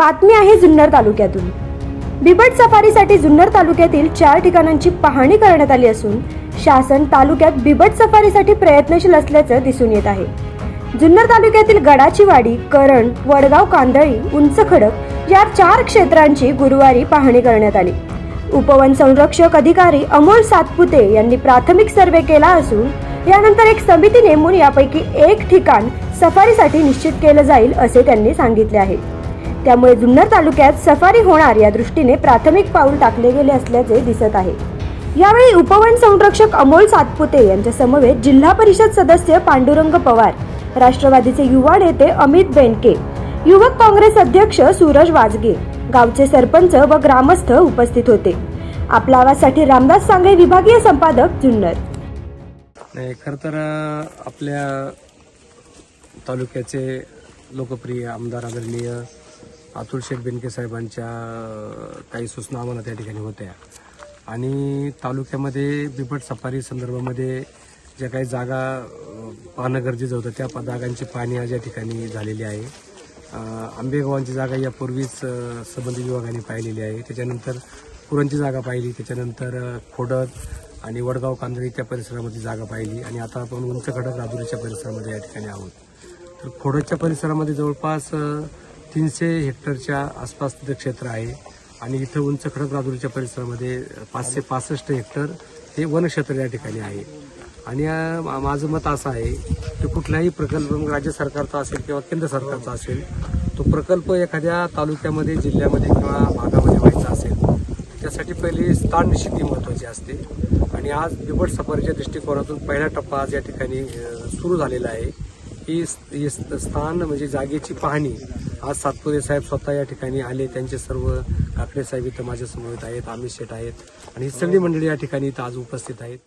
बातमी आहे जुन्नर तालुक्यातून. बिबट सफारीसाठी जुन्नर तालुक्यातील चार ठिकाणांची पाहणी करण्यात आली असून शासन तालुक्यात बिबट सफारीसाठी प्रयत्नशील असल्याचं दिसून येत आहे. जुन्नर तालुक्यातील गडाची वाडी करण वडगाव कांदळी उंच खडक या चार क्षेत्रांची गुरुवारी पाहणी करण्यात आली. उपवन संरक्षक अधिकारी अमोल सातपुते यांनी प्राथमिक सर्वे केला असून यानंतर एक समिती नेमून यापैकी एक ठिकाण सफारीसाठी निश्चित केलं जाईल असे त्यांनी सांगितले आहे. त्यामुळे जुन्नर तालुक्यात सफारी होणार या दृष्टीने प्राथमिक पाऊल टाकले गेले असल्याचे दिसत आहे. यावेळी उपवन संरक्षक अमोल सातपुते यांच्या समवेत जिल्हा परिषद सदस्य पांडुरंग पवार राष्ट्रवादीचे युवा नेते अमित बेनके युवक काँग्रेस अध्यक्ष सूरज वाजगे गावचे सरपंच व ग्रामस्थ उपस्थित होते. आपला आवाजसाठी रामदास सांगे विभागीय संपादक जुन्नर. खर तर आपल्या तालुक्याचे लोकप्रिय आमदार आदरणीय अतुल शेठ बेनके साहेबांच्या काही सूचना आम्हाला त्या ठिकाणी होत्या. आणि तालुक्यामध्ये बिबट सफारी संदर्भामध्ये ज्या काही जागा पाहणं गरजेचं होतं त्या प- जागांची पाहणी आज या ठिकाणी झालेली आहे. आंबेगावांची जागा यापूर्वीच संबंधित विभागाने पाहिलेली आहे. त्याच्यानंतर पुरणची जागा पाहिली त्याच्यानंतर खोडद आणि वडगाव कांदळी त्या परिसरामध्ये जागा पाहिली आणि आता आपण उंच खडक राजुरीच्या परिसरामध्ये या ठिकाणी आहोत. तर खोडदच्या परिसरामध्ये जवळपास तीनशे हेक्टरच्या आसपास तिथं क्षेत्र आहे. आणि इथं उंच खडक राजुरीच्या परिसरामध्ये पाचशे पासष्ट हेक्टर हे वनक्षेत्र या ठिकाणी आहे. आणि माझं मत असं आहे की कुठलाही प्रकल्प मग राज्य सरकारचा असेल किंवा केंद्र सरकारचा असेल तो प्रकल्प एखाद्या तालुक्यामध्ये जिल्ह्यामध्ये किंवा भागामध्ये व्हायचा असेल त्यासाठी पहिली स्थान निश्चिती महत्त्वाची असते. आणि आज बिबट सफारीच्या दृष्टिकोनातून पहिला टप्पा आज या ठिकाणी सुरू झालेला आहे. ही स्थान म्हणजे जागेची पाहणी. आज सातपुते साहेब स्वतः या ठिकाणी आले. त्यांचे सर्व काकडे साहेब इथं माझ्यासमोर आहेत. अमित शेठ आहेत. आणि ही सगळी मंडळी या ठिकाणी इथं आज उपस्थित आहेत.